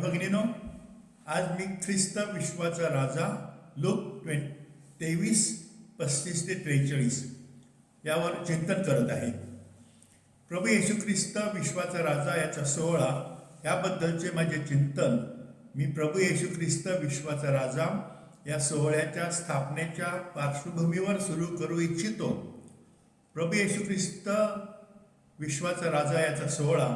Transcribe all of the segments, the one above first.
भगिनीनो आज मी ख्रिस्त विश्वाचा राजा लोक ट्वें तेवीस पस्तीस ते त्रेचाळीस यावर चिंतन करत आहे. प्रभू येशू ख्रिस्त विश्वाचा राजा याचा सोहळा याबद्दलचे माझे चिंतन मी प्रभू येशू ख्रिस्त विश्वाचा राजा या सोहळ्याच्या स्थापनेच्या पार्श्वभूमीवर सुरू करू इच्छितो. प्रभू येशू ख्रिस्त विश्वाचा राजा याचा सोहळा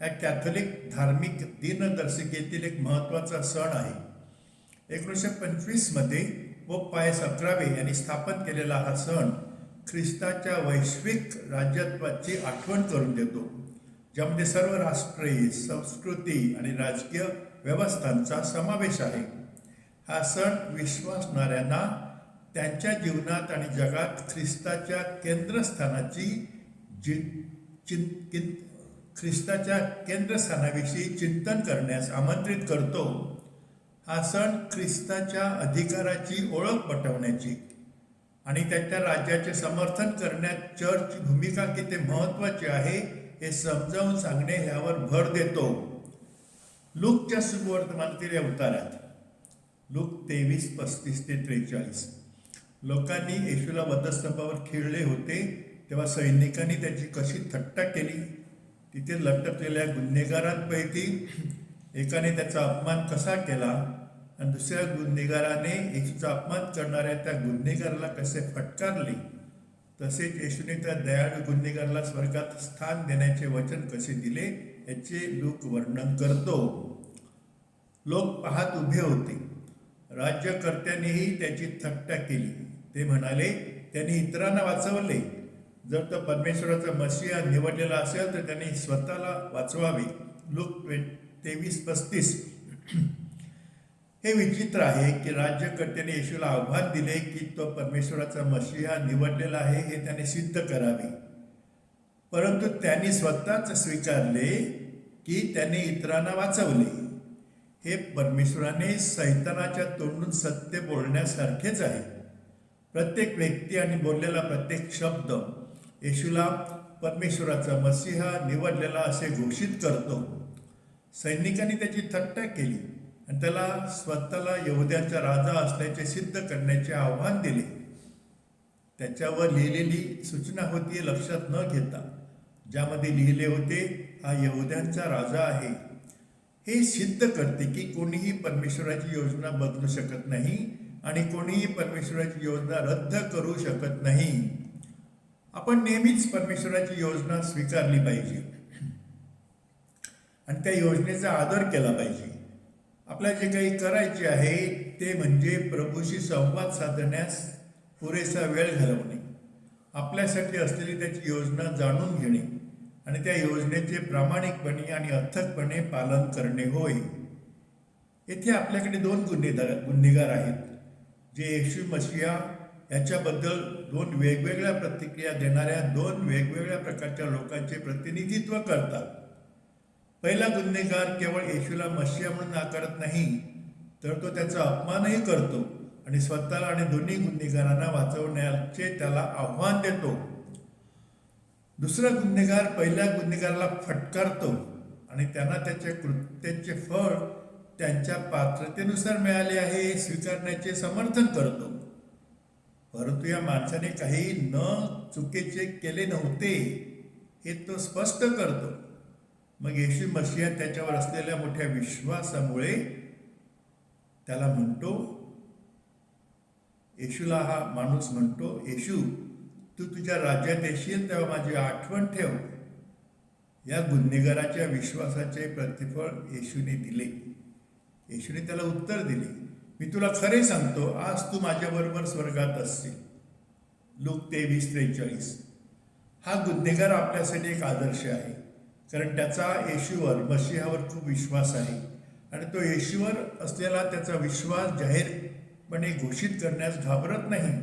हा कॅथलिक धार्मिक दिनदर्शिकेतील एक महत्त्वाचा सण आहे. एकोणीसशे पंचवीसमध्ये व पायस अकरावे यांनी स्थापन केलेला हा सण ख्रिस्ताच्या वैश्विक राज्यत्वाची आठवण करून देतो. ज्यामध्ये सर्व राष्ट्रीय संस्कृती आणि राजकीय व्यवस्थांचा समावेश आहे. हा सण विश्वासणाऱ्यांना त्यांच्या जीवनात आणि जगात ख्रिस्ताच्या केंद्रस्थानाची जि चिं ख्रिस्ताच्या केंद्रस्थानाविषयी चिंतन करण्यास आमंत्रित करतो. हा सण ख्रिस्ताच्या अधिकाराची ओळख पटवण्याची आणि त्याच्या राज्याचे समर्थन करण्यात चर्चची भूमिका किती महत्त्वाची आहे हे समजावून सांगणे यावर भर देतो. लूकच्या सुवर्तमानातील अवतारात लूक तेवीस पस्तीस ते त्रेचाळीस. लोकांनी येशूला वधस्तंभावर खेळले होते तेव्हा सैनिकांनी त्याची कशी थट्टा केली? तिथे लटकलेल्या गुन्हेगारांपैकी एकाने त्याचा अपमान कसा केला आणि दुसऱ्या गुन्हेगाराने येशूचा अपमान करणाऱ्या त्या गुन्हेगाराला कसे फटकारले? तसेच येशूने त्या दयाळू गुन्हेगाराला स्वर्गात स्थान देण्याचे वचन कसे दिले याचे लोक वर्णन करतो. लोक पाहत उभे होते. राज्यकर्त्यांनीही त्याची थट्टा केली. ते म्हणाले त्यांनी इतरांना वाचवले. जर तो परमेश्वराचा मशिया निवडलेला असेल तर त्यांनी स्वतःला वाचवावे. लोक तेवीस पस्तीस. हे विचित्र आहे की राज्यकर्त्याने येशूला आव्हान दिले की तो परमेश्वराचा मशिहा निवडलेला आहे हे त्याने सिद्ध करावे. परंतु त्यांनी स्वतःच स्वीकारले की त्याने इतरांना वाचवले. हे परमेश्वराने सैतानाच्या तोंडून सत्य बोलण्यासारखेच आहे. प्रत्येक व्यक्ती आणि बोललेला प्रत्येक शब्द येशूला परमेश्वराचा मसीहा निवडलेला असे घोषित करतो. सैनिकांनी त्याची थट्टा केली आणि त्याला स्वतःला यहुद्याचा राजा असल्याचे सिद्ध करण्याचे आव्हान दिले. त्याच्यावर लिहिलेली सूचना होती लक्षात न घेता ज्यामध्ये लिहिले होते हा यहुद्यांचा राजा आहे. हे सिद्ध करते की कोणीही परमेश्वराची योजना बदलू शकत नाही आणि कोणीही परमेश्वराची योजना रद्द करू शकत नाही. आपण नेहमीच परमेश्वराची योजना स्वीकारली पाहिजे. आणि त्या योजनेचा आदर केला पाहिजे. आपल्या जे काही करायचे आहे ते म्हणजे प्रभूशी संवाद साधण्यास पुरेसा वेळ घालवणे. आपल्यासाठी असलेली त्याची योजना जाणून घेणे आणि त्या योजनेचे प्रामाणिकपणे आणि अथकपणे पालन करणे होय. येथे आपल्याकडे दोन गुन्हेगार गुन्हेगार आहेत जे येशू मशिया याच्याबद्दल दोन वेगवेगळ्या प्रतिक्रिया देणाऱ्या दोन वेगवेगळ्या प्रकारच्या लोकांचे प्रतिनिधित्व करतात. पहिला गुन्हेगार केवळ येशूला मशिया म्हणून नाकारत नाही तर तो त्याचा अपमानही करतो आणि स्वतःला आणि दोन्ही गुन्हेगारांना वाचवण्याचे त्याला आव्हान देतो. दुसरा गुन्हेगार पहिल्या गुन्हेगाराला फटकारतो आणि त्यांना त्याच्या कृत्याचे फळ त्यांच्या पात्रतेनुसार मिळाले आहे हे स्वीकारण्याचे समर्थन करतो. परंतु या माणसाने काही न चुकीचे केले नव्हते हे तो स्पष्ट करतो. मग येशू मशिया त्याच्यावर असलेल्या मोठ्या विश्वासामुळे त्याला म्हणतो येशूला हा माणूस म्हणतो येशू तू तुझ्या राज्यात येशील तेव्हा माझी आठवण ठेव. या गुन्हेगाराच्या विश्वासाचे प्रतिफळ येशूने दिले. येशूने त्याला उत्तर दिले. मी तुला खरे सांगतो आज तू माझ्याबरोबर स्वर्गात असशील. लोक तेवीस त्रेचाळीस. हा गुन्हेगार आपल्यासाठी एक आदर्श आहे. कारण त्याचा येशूवर मशिहावर खूप विश्वास आहे. आणि तो येशूवर असलेला त्याचा विश्वास जाहीरपणे घोषित करण्यास घाबरत नाही.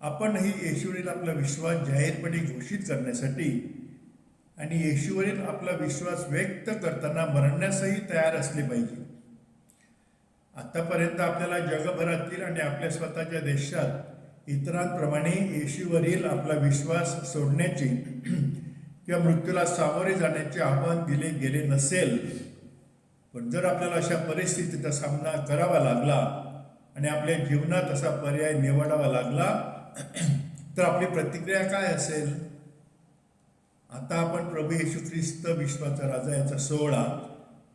आपणही येशूवरील आपला विश्वास जाहीरपणे घोषित करण्यासाठी आणि येशूवरील आपला विश्वास व्यक्त करताना मरण्यासही तयार असले पाहिजे. आतापर्यंत आपल्याला जगभरातील आणि आपल्या स्वतःच्या देशात इतरांप्रमाणे येशूवरील आपला विश्वास सोडण्याची किंवा मृत्यूला सामोरे जाण्याचे आव्हान दिले गेले नसेल पण जर आपल्याला अशा परिस्थितीचा सामना करावा लागला आणि आपल्या जीवनात असा पर्याय निवडावा लागला तर आपली प्रतिक्रिया काय असेल? आता आपण प्रभू येशू ख्रिस्त विश्वाचा राजा याचा सोहळा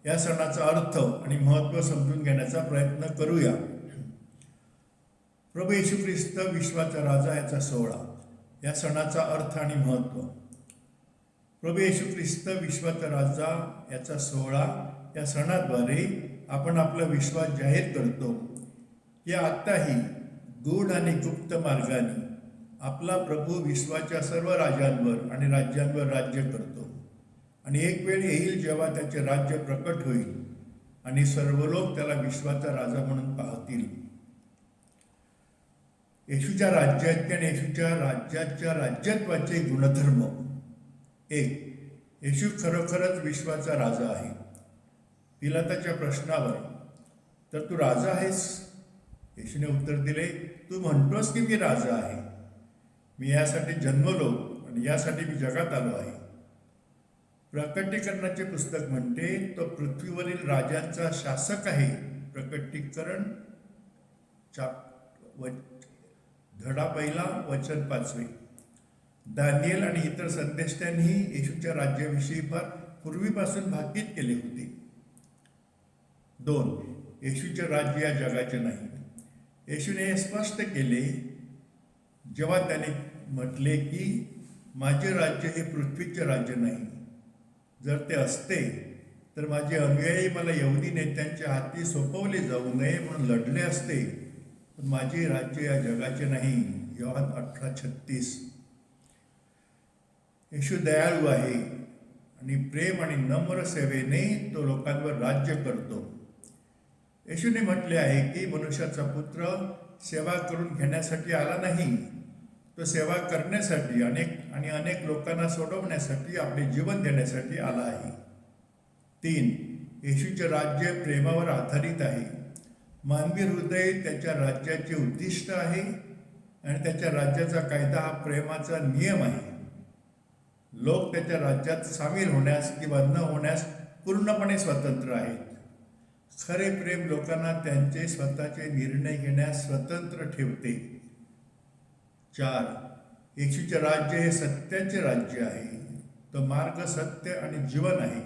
या सणाचा अर्थ आणि महत्त्व समजून घेण्याचा प्रयत्न करूया. प्रभू येशू ख्रिस्त विश्वाचा राजा याचा सोहळा. या सणाचा अर्थ आणि महत्त्व. प्रभू येशू ख्रिस्त विश्वाचा राजा याचा सोहळा. या सणाद्वारे आपण आपला विश्वास जाहीर करतो या आत्ताही गूढ आणि गुप्त मार्गाने आपला प्रभू विश्वाच्या सर्व राजांवर आणि राज्यांवर राज्य करतो. आणि एक वेळ येईल जेव्हा त्याचे राज्य प्रकट होईल आणि सर्व लोक त्याला विश्वाचा राजा म्हणून पाहतील. येशूच्या राज्यात आणि येशूच्या राज्याच्या राज्यत्वाचे गुणधर्म. एक येशू खरोखरच विश्वाचा राजा आहे. पिलाताच्या प्रश्नावर तर तू राजा आहेस? येशूने उत्तर दिले तू म्हणतोस की मी राजा आहे. मी यासाठी जन्मलो आणि यासाठी मी जगात आलो आहे. प्रकटीकरणाचे पुस्तक म्हणते तो पृथ्वीवरील राजांचा शासक आहे. प्रकटीकरण चा व धडा पहिला वचन पाचवे. दानियल आणि इतर संदेष्ट्यांनीही येशूच्या राज्याविषयी फार पूर्वीपासून भाकीत केले होते. दोन येशूचे राज्य या जगाचे नाही. येशूने हे स्पष्ट केले जेव्हा त्याने म्हटले की माझे राज्य हे पृथ्वीचे राज्य नाही. जर ते असते तर माझे अनुयायी मला यहुदी नेत्यांच्या हाती सोपवले जाऊ नये म्हणून लढले असते. पण माझे राज्य या जगाचे नाही. योहान अठरा छत्तीस. येशू दयाळू आहे आणि प्रेम आणि नम्र सेवेने तो लोकांवर राज्य करतो. येशूने म्हटले आहे की मनुष्याचा पुत्र सेवा करून घेण्यासाठी आला नाही. तो सेवा करण्यासाठी अनेक आणि अनेक लोकांना सोडवण्यासाठी आपले जीवन देण्यासाठी आला आहे. तीन येशूचे राज्य प्रेमावर आधारित आहे. मानवी हृदय त्याच्या राज्याचे उद्दिष्ट आहे आणि त्याच्या राज्याचा कायदा हा प्रेमाचा नियम आहे. लोक त्याच्या राज्यात सामील होण्यास किंवा न होण्यास पूर्णपणे स्वतंत्र आहेत. खरे प्रेम लोकांना त्यांचे स्वतःचे निर्णय घेण्यास स्वतंत्र ठेवते. चार. येशूचे राज्य हे सत्याचे राज्य आहे. तो मार्ग सत्य आणि जीवन आहे.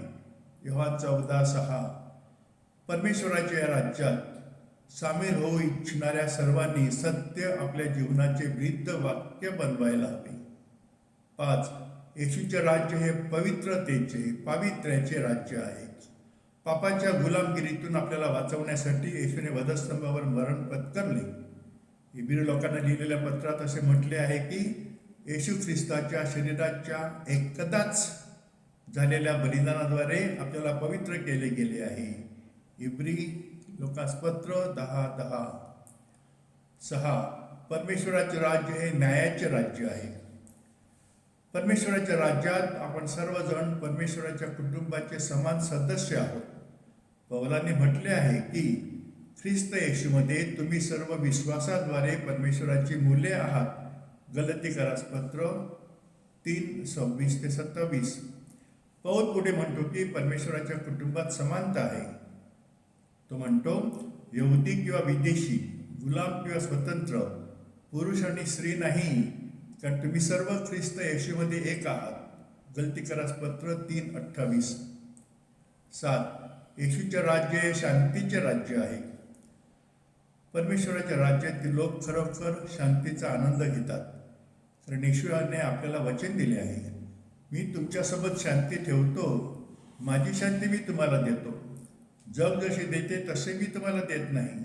जेव्हा चौदा सहा. परमेश्वराच्या या राज्यात सामील होऊ इच्छिणाऱ्या सर्वांनी सत्य आपल्या जीवनाचे वृद्ध वाक्य बनवायला हवे. पाच. येशूचे राज्य हे पवित्रतेचे पावित्र्याचे राज्य आहे. पापाच्या गुलामगिरीतून आपल्याला वाचवण्यासाठी येशूने वधस्तंभावर मरण पत्करले. इबिर लोकांना लिहिलेल्या पत्रात असे म्हटले आहे की येशू ख्रिस्ताच्या शरीराच्या एकदाच झालेल्या बलिदानाद्वारे आपल्याला पवित्र केले गेले आहे. इब्री लोकांस पत्र दहा दहा सहा. परमेश्वराचे राज्य हे न्यायाचे राज्य आहे. परमेश्वराच्या राज्यात आपण सर्वजण परमेश्वराच्या कुटुंबाचे समान सदस्य आहोत. पवलांनी म्हटले आहे की ख्रिस्त येशूमध्ये तुम्ही सर्व विश्वासाद्वारे परमेश्वराची मुले आहात. गलती करास पत्र तीन सव्वीस ते सत्तावीस. पौल पुढे म्हणतो की परमेश्वराच्या कुटुंबात समानता आहे. तो म्हणतो यहुदी किंवा विदेशी गुलाम किंवा स्वतंत्र पुरुष आणि स्त्री नाही कारण तुम्ही सर्व ख्रिस्त येशूमध्ये एक आहात. गलती करास पत्र तीन अठ्ठावीस. सात येशूचे राज्य हे शांतीचे राज्य आहे. परमेश्वराच्या राज्यातील लोक खरोखर शांतीचा आनंद घेतात. कारण ईश्वराने आपल्याला वचन दिले आहे. मी तुमच्यासोबत शांती ठेवतो. माझी शांती मी तुम्हाला देतो. जग जशी देते तसे मी तुम्हाला देत नाही.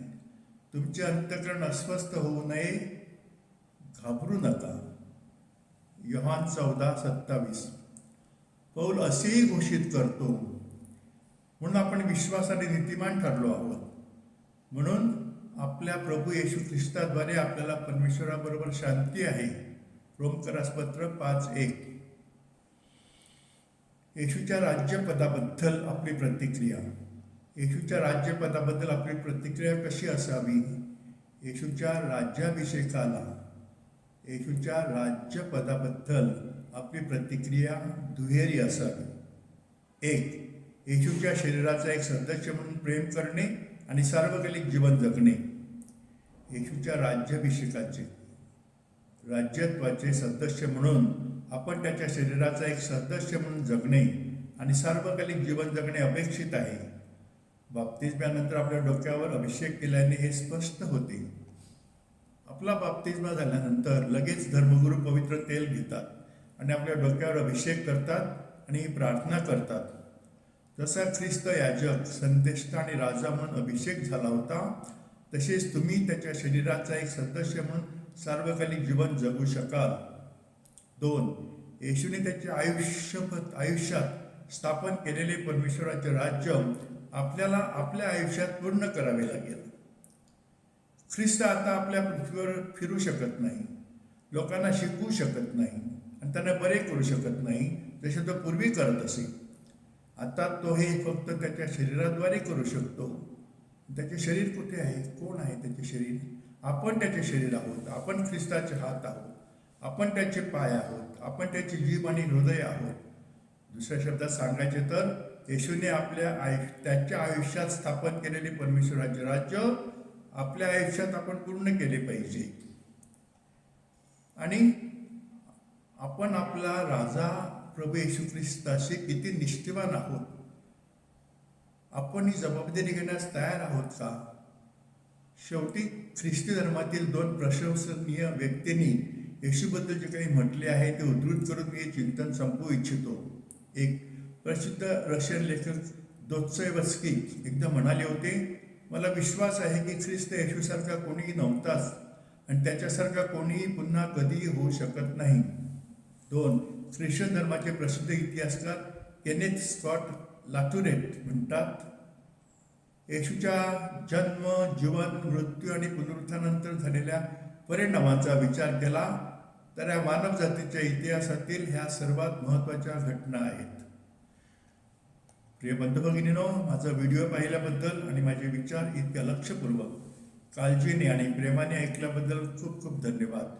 तुमचे अंतकरण अस्वस्थ होऊ नये. घाबरू नका. योहान चौदा सत्तावीस. पौल असेही घोषित करतो. म्हणून आपण विश्वासाने नीतिमान ठरलो आहोत. म्हणून आपल्या प्रभू येशू ख्रिस्ताद्वारे आपल्याला परमेश्वराबरोबर शांती आहे. रोमकरासपत्र पाच एक. येशूच्या राज्यपदाबद्दल आपली प्रतिक्रिया. येशूच्या राज्यपदाबद्दल आपली प्रतिक्रिया कशी असावी? येशूच्या राज्याभिषेकाला. येशूच्या राज्यपदाबद्दल आपली प्रतिक्रिया दुहेरी असावी. एक येशूच्या शरीराचा एक सदस्य म्हणून प्रेम करणे. आणि सार्वजनिक जीवन जगणे येशूच्या राज्याभिषेकाचे राज्यत्वाचे सदस्य म्हणून आपण त्याच्या शरीराचा एक सदस्य म्हणून जगणे आणि सार्वकालिक जीवन जगणे अपेक्षित आहे. बाप्तिस्म्यानंतर आपल्या डोक्यावर अभिषेक केल्याने हे स्पष्ट होते. आपला बाप्तिस्मा झाल्यानंतर लगेच धर्मगुरू पवित्र तेल घेतात आणि आपल्या डोक्यावर अभिषेक करतात आणि प्रार्थना करतात. जसा ख्रिस्त याजक संदेष्ट आणि राजा म्हणून अभिषेक झाला होता तसेच तुम्ही त्याच्या शरीराचा एक सदस्य म्हणून सार्वकालिक जीवन जगू शकाल. दोन येशूने त्याच्या आयुष्य आयुष्यात स्थापन केलेले परमेश्वराचे राज्य आपल्याला आपल्या आयुष्यात पूर्ण करावे लागेल. ख्रिस्त आता आपल्या पृथ्वीवर फिरू शकत नाही. लोकांना शिकवू शकत नाही आणि त्यांना बरे करू शकत नाही जसे तो पूर्वी करत असे. आता तो हे फक्त त्याच्या शरीराद्वारे करू शकतो. त्याचे शरीर कुठे आहे? कोण आहे त्याचे शरीर? आपण त्याचे शरीर आहोत. आपण ख्रिस्ताचे हात आहोत. आपण त्याचे पाय आहोत. आपण त्याची जीभ आणि हृदय आहोत. दुसऱ्या शब्दात सांगायचे तर येशूने आपल्या आयु त्याच्या आयुष्यात स्थापन केलेले परमेश्वराचे राज्य आपल्या आयुष्यात आपण पूर्ण केले पाहिजे. आणि आपण आपला राजा प्रभू येशू ख्रिस्ताशी किती निष्ठेवान आहोत? आपण ही जबाबदारी घेण्यास तयार आहोत का? शेवटी ख्रिस्ती धर्मातील दोन प्रशंसनीय व्यक्तींनी येशूबद्दल जे काही म्हटले आहे ते उद्धृत करून मी हे चिंतन संपवू इच्छितो. एक प्रसिद्ध रशियन लेखक दोत्सैवस्की एकदा म्हणाले होते मला विश्वास आहे की ख्रिस्त येशूसारखा कोणीही नव्हताच आणि त्याच्यासारखा कोणीही पुन्हा कधीही होऊ शकत नाही. दोन ख्रिश्चन धर्माचे प्रसिद्ध इतिहासकार केनेथ स्कॉट लाटुरेट म्हणतात येशूच्या जन्म जीवन मृत्यू आणि पुनरुत्थानानंतर झालेल्या परिणामाचा विचार केला तर या मानव जातीच्या इतिहासातील ह्या सर्वात महत्त्वाच्या घटना आहेत. प्रिय बंधभगिनीनो माझा व्हिडिओ पाहिल्याबद्दल आणि माझे विचार इतक्या लक्षपूर्वक काळजीने आणि प्रेमाने ऐकल्याबद्दल खूप खूप धन्यवाद.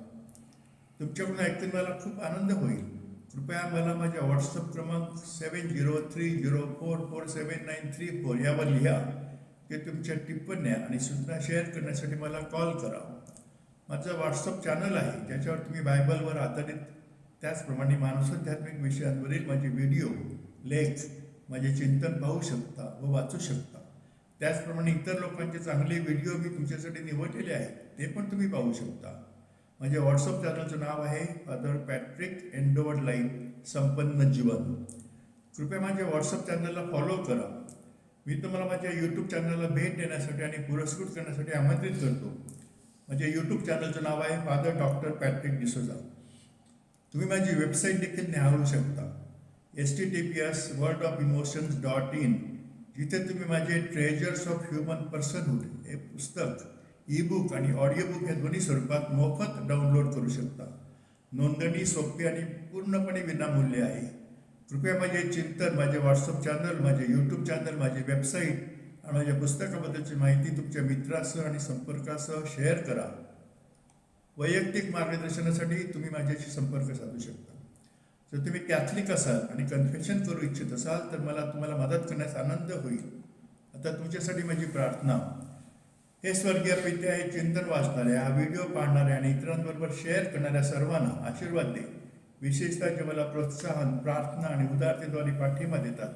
तुमच्याकडून ऐकून मला खूप आनंद होईल. कृपया मला माझ्या व्हॉट्सअप क्रमांक seven zero three zero four four seven nine three four यावर लिहा. ते तुमच्या टिप्पण्या आणि सूचना शेअर करण्यासाठी मला कॉल करा. माझं व्हॉट्सअप चॅनल आहे ज्याच्यावर तुम्ही बायबलवर आधारित त्याचप्रमाणे मानसाध्यात्मिक विषयांवरील माझे व्हिडिओ लेख माझे चिंतन पाहू शकता व वाचू शकता. त्याचप्रमाणे इतर लोकांचे चांगले व्हिडिओ मी तुमच्यासाठी निवडलेले आहेत ते पण तुम्ही पाहू शकता. माझ्या व्हॉट्सअप चॅनलचं नाव आहे फादर पॅट्रिक एंडोवर्ड लाईफ संपन्न जीवन. कृपया माझ्या व्हॉट्सअप चॅनलला फॉलो करा. मी तुम्हाला माझ्या यूट्यूब चॅनलला भेट देण्यासाठी आणि पुरस्कृत करण्यासाठी आमंत्रित करतो. माझ्या यूट्यूब चॅनलचं नाव आहे फादर डॉक्टर पॅट्रिक डिसोजा तुम्ही माझी वेबसाईट देखील निहाळू शकता. S T T P S world of emotions dot in जिथे तुम्ही माझे ट्रेजर्स ऑफ ह्युमन पर्सनहुड हे पुस्तक ई बुक आणि ऑडिओबुक या दोन्ही स्वरूपात मोफत डाउनलोड करू शकता. नोंदणी सोपी आणि पूर्णपणे विनामूल्य आहे. कृपया माझे चिंतन माझे व्हॉट्सअप चॅनल माझे यूट्यूब चॅनल माझी वेबसाईट आणि माझ्या पुस्तकाबद्दलची माहिती तुमच्या मित्रासह आणि संपर्कासह शेअर करा. वैयक्तिक मार्गदर्शनासाठी तुम्ही माझ्याशी संपर्क साधू शकता. जर तुम्ही कॅथलिक असाल आणि कन्फेशन करू इच्छित असाल तर मला तुम्हाला मदत करण्यास आनंद होईल. आता तुमच्यासाठी माझी प्रार्थना. हे स्वर्गीय पित्या हे चिंतन वाचणाऱ्या हा व्हिडिओ पाहणाऱ्या आणि इतरांबरोबर शेअर करणाऱ्या सर्वांना आशीर्वाद दे. विशेषतः जे मला प्रोत्साहन प्रार्थना आणि उदारतेद्वारे पाठिंबा देतात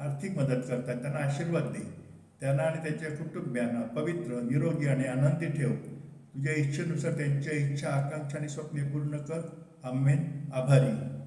आर्थिक मदत करतात त्यांना आशीर्वाद दे. त्यांना आणि त्यांच्या कुटुंबियांना पवित्र निरोगी आणि आनंदी ठेव. तुझ्या इच्छेनुसार त्यांच्या इच्छा आकांक्षा आणि स्वप्ने पूर्ण कर. आम्ही आभारी.